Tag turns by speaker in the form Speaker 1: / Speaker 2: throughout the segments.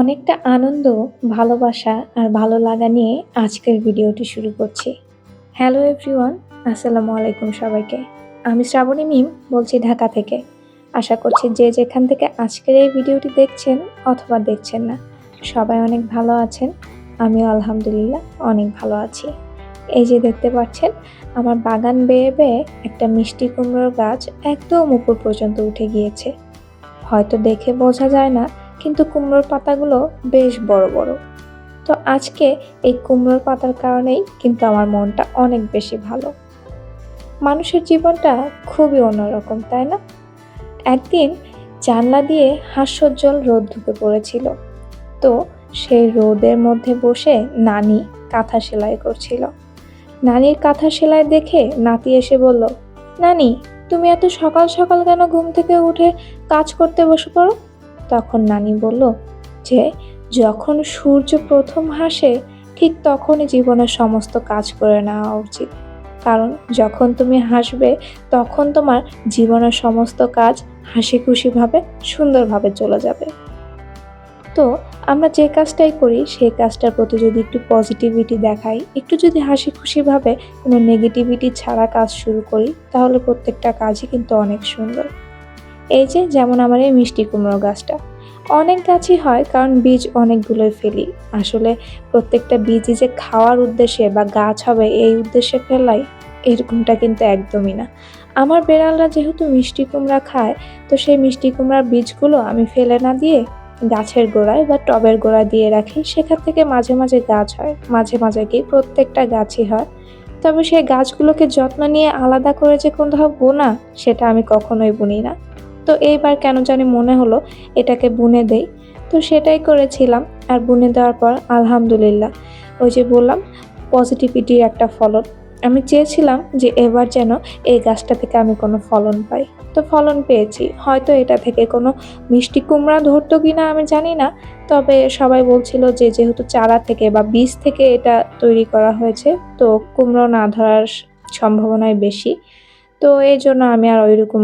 Speaker 1: অনেকটা আনন্দ, ভালোবাসা আর ভালো লাগা নিয়ে আজকের ভিডিওটি শুরু করছি। হ্যালো এভরিওয়ান, আসসালামু আলাইকুম সবাইকে। আমি শ্রাবণী মিম বলছি ঢাকা থেকে। আশা করছি যে যেখান থেকে আজকের এই ভিডিওটি দেখছেন অথবা দেখছেন না, সবাই অনেক ভালো আছেন। আমিও আলহামদুলিল্লাহ অনেক ভালো আছি। এই যে দেখতে পাচ্ছেন আমার বাগান বেয়ে বেয়ে একটা মিষ্টি কুমড়োর গাছ একদম উপর পর্যন্ত উঠে গিয়েছে। হয়তো দেখে বোঝা যায় না কিন্তু কুমড়োর পাতাগুলো বেশ বড় বড়। তো আজকে এই কুমড়োর পাতার কারণেই কিন্তু আমার মনটা অনেক বেশি ভালো। মানুষের জীবনটা খুবই অন্যরকম, তাই না? একদিন জানলা দিয়ে হাস্যোজ্জ্বল রোদ ঢুকে পড়েছিল। তো সেই রোদের মধ্যে বসে নানি কাঁথা সেলাই করছিল। নানির কাঁথা সেলাই দেখে নাতি এসে বলল, নানি, তুমি এত সকাল সকাল কেন ঘুম থেকে উঠে কাজ করতে বসে পড়ো? তখন নানি বলল, যে যখন সূর্য প্রথম হাসে, ঠিক তখনই জীবনের সমস্ত কাজ করে নেওয়া উচিত। কারণ যখন তুমি হাসবে, তখন তোমার জীবনের সমস্ত কাজ হাসি খুশিভাবে সুন্দরভাবে চলে যাবে। তো আমরা যে কাজটাই করি, সেই কাজটার প্রতি যদি একটু পজিটিভিটি দেখাই, একটু যদি হাসি খুশিভাবে কোনো নেগেটিভিটি ছাড়া কাজ শুরু করি, তাহলে প্রত্যেকটা কাজই কিন্তু অনেক সুন্দর। এই যে যেমন আমার এই মিষ্টি কুমড়ো গাছটা। অনেক গাছই হয় কারণ বীজ অনেকগুলোই ফেলি। আসলে প্রত্যেকটা বীজই যে খাওয়ার উদ্দেশ্যে বা গাছ হবে এই উদ্দেশ্যে ফেলাই এরকমটা কিন্তু একদমই না। আমার বেড়ালরা যেহেতু মিষ্টি কুমড়া খায়, তো সেই মিষ্টি কুমড়ার বীজগুলো আমি ফেলে না দিয়ে গাছের গোড়ায় বা টবের গোড়ায় দিয়ে রাখি। সেখান থেকে মাঝে মাঝে গাছ হয়, মাঝে মাঝে কি প্রত্যেকটা গাছই হয়। তবে সেই গাছগুলোকে যত্ন নিয়ে আলাদা করে যে কোথাও বোনা, সেটা আমি কখনোই বুনি না। তো এইবার কেন জানি মনে হলো এটাকে বুনে দেই। তো সেটাই করেছিলাম আর বুনে দেওয়ার পর আলহামদুলিল্লাহ ওই যে বললাম পজিটিভিটির একটা ফলন। আমি চেয়েছিলাম যে এবার যেন এই গাছটা থেকে আমি কোনো ফলন পাই। তো ফলন পেয়েছি। হয়তো এটা থেকে কোনো মিষ্টি কুমড়া ধরতো কি না আমি জানি না। তবে সবাই বলছিল যে যেহেতু চারা থেকে বা বীজ থেকে এটা তৈরি করা হয়েছে, তো কুমড়ো না ধরার সম্ভাবনাই বেশি। তো এই জন্য আমি আর ওইরকম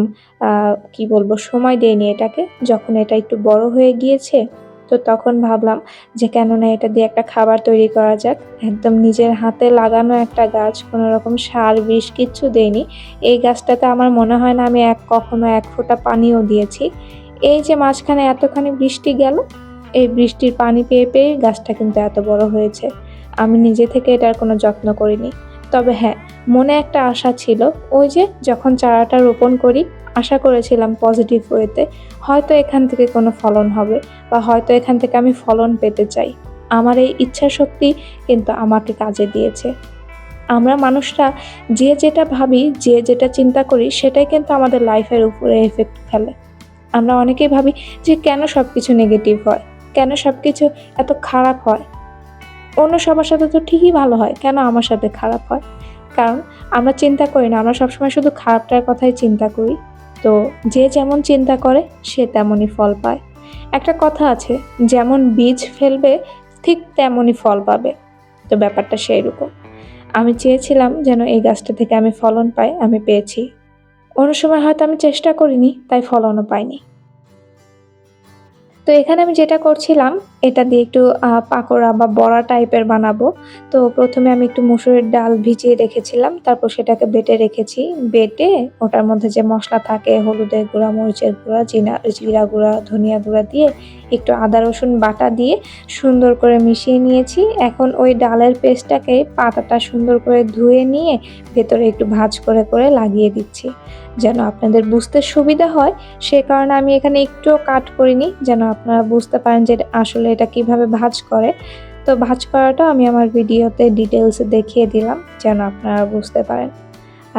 Speaker 1: কি বলব, সময় দিইনি এটাকে। যখন এটা একটু বড় হয়ে গিয়েছে, তো তখন ভাবলাম যে কেননা এটা দিয়ে একটা খাবার তৈরি করা যাক। একদম নিজের হাতে লাগানো একটা গাছ কোনো রকম সার, বিষ কিচ্ছু দেয়নি এই গাছটাতে আমার মনে হয় না আমি এক, কখনো এক ফোঁটা পানিও দিয়েছি। এই যে মাঝখানে এতখানি বৃষ্টি গেল, এই বৃষ্টির পানি পেয়ে পেয়ে গাছটা কিন্তু এত বড় হয়েছে। আমি নিজে থেকে এটার কোনো যত্ন করিনি। তবে হ্যাঁ মনে একটা আশা ছিল। ওই যে যখন চারাটা রোপণ করি, আশা করেছিলাম পজিটিভ ওয়েতে হয়তো এখান থেকে কোনো ফলন হবে বা হয়তো এখান থেকে আমি ফলন পেতে চাই। আমার এই ইচ্ছা শক্তি কিন্তু আমাকে কাজে দিয়েছে। আমরা মানুষরা যে যেটা ভাবি, যে যেটা চিন্তা করি, সেটাই কিন্তু আমাদের লাইফের উপরে এফেক্ট ফেলে। আমরা অনেকেই ভাবি যে কেন সব কিছু নেগেটিভ হয়? কেন সব কিছু এত খারাপ হয়? অন্য সবার সাথে তো ঠিকই ভালো হয়। কেন আমার সাথে খারাপ হয়? কারণ আমরা চিন্তা করি না। আমরা সবসময় শুধু খারাপটার কথাই চিন্তা করি। তো যে যেমন চিন্তা করে, সে তেমনই ফল পায়। একটা কথা আছে, যেমন বীজ ফেলবে, ঠিক তেমনই ফল পাবে। তো ব্যাপারটা সেই রকম আমি চেয়েছিলাম যেন এই গাছটা থেকে আমি ফলন পাই, আমি পেয়েছি। অন্য সময় হয়তো আমি চেষ্টা করিনি, তাই ফলনও পাইনি। তো এখানে আমি যেটা করছিলাম, এটা দিয়ে একটু পাকোড়া বা বড়া টাইপের বানাবো। তো প্রথমে আমি একটু মুসুরের ডাল ভিজিয়ে রেখেছিলাম, তারপর সেটাকে বেটে রেখেছি। বেটে ওটার মধ্যে যে মশলা থাকে, হলুদের গুঁড়া, মরিচের গুঁড়া, জিনা, জিরা গুঁড়া, ধনিয়া গুঁড়া দিয়ে একটু আদা, রসুন বাটা দিয়ে সুন্দর করে মিশিয়ে নিয়েছি। এখন ওই ডালের পেস্টটাকে পাতাটা সুন্দর করে ধুয়ে নিয়ে ভেতরে একটু ভাজ করে করে লাগিয়ে দিচ্ছি। যেন আপনাদের বুঝতে সুবিধা হয়। সে কারণে আমি এখানে একটুও কাট করিনি, যেন আপনারা বুঝতে পারেন যে আসলে এটা কীভাবে ভাজ করে। তো ভাজ করাটা আমি আমার ভিডিওতে ডিটেলসে দেখিয়ে দিলাম, যেন আপনারা বুঝতে পারেন।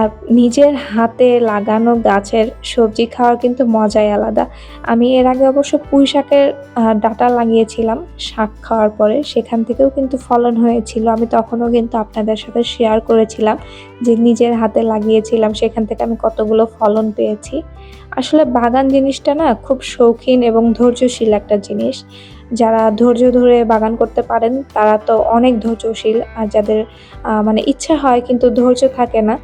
Speaker 1: আর নিজের হাতে লাগানো গাছের সবজি খাওয়ার কিন্তু মজাই আলাদা। আমি এর আগে অবশ্য পুঁই শাকের ডাটা লাগিয়েছিলাম, শাক খাওয়ার পরে। সেখান থেকেও কিন্তু ফলন হয়েছিল। আমি তখনও কিন্তু আপনাদের সাথে শেয়ার করেছিলাম যে নিজের হাতে লাগিয়েছিলাম, সেখান থেকে আমি কতগুলো ফলন পেয়েছি। আসলে বাগান জিনিসটা না খুব শৌখিন এবং ধৈর্যশীল একটা জিনিস। যারা ধৈর্য ধরে বাগান করতে পারেন, তারা তো অনেক ধৈর্যশীল আর যাদের মানে ইচ্ছা হয় কিন্তু ধৈর্য থাকে না,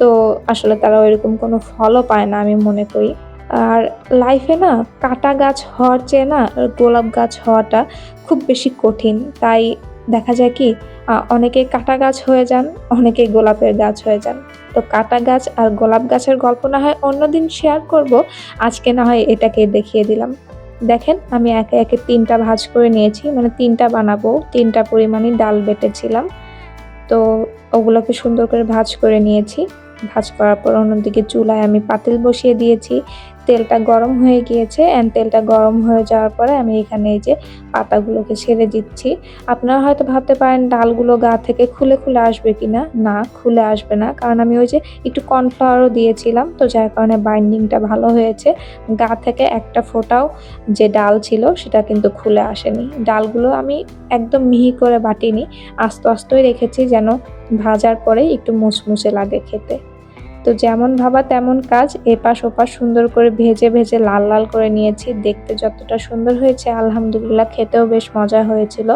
Speaker 1: তো আসলে তারা ওইরকম কোনো ফলও পায় না আমি মনে করি। আর লাইফে না, কাটা গাছ হওয়ার চেয়ে না, গোলাপ গাছ হওয়াটা খুব বেশি কঠিন। তাই দেখা যায় কি অনেকে কাটা গাছ হয়ে যান, অনেকে গোলাপের গাছ হয়ে যান। তো কাটা গাছ আর গোলাপ গাছের গল্প না হয় অন্যদিন শেয়ার করব। আজকে না হয় এটাকে দেখিয়ে দিলাম। দেখেন, আমি একে একে তিনটা ভাজ করে নিয়েছি মানে তিনটা বানাবো, তিনটা পরিমাণে ডাল বেটেছিলাম। তো ওগুলোকে সুন্দর করে ভাজ করে নিয়েছি। ভাজ করার পর অন্যদিকে চুলায় আমি পাতিল বসিয়ে দিয়েছি। তেলটা গরম হয়ে গিয়েছে অ্যান্ড তেলটা গরম হয়ে যাওয়ার পরে আমি এখানে এই যে পাতাগুলোকে ছেড়ে দিচ্ছি। আপনারা হয়তো ভাবতে পারেন, ডালগুলো গা থেকে খুলে খুলে আসবে কিনা? না না খুলে আসবে না। কারণ আমি ওই যে একটু কর্নফ্লাওয়ারও দিয়েছিলাম, তো যার কারণে বাইন্ডিংটা ভালো হয়েছে। গা থেকে একটা ফোঁটাও যে ডাল ছিল, সেটা কিন্তু খুলে আসেনি। ডালগুলো আমি একদম মিহি করে বাটিনি, আস্তে আস্তেই রেখেছি যেন ভাজার পরে একটু মুচমুচে লাগে খেতে। তো যেমন ভাবা তেমন কাজ, এপাশ ওপাশ সুন্দর করে ভেজে ভেজে লাল লাল করে নিয়েছি। দেখতে যতটা সুন্দর হয়েছে, আলহামদুলিল্লাহ খেতেও বেশ মজা হয়েছিল।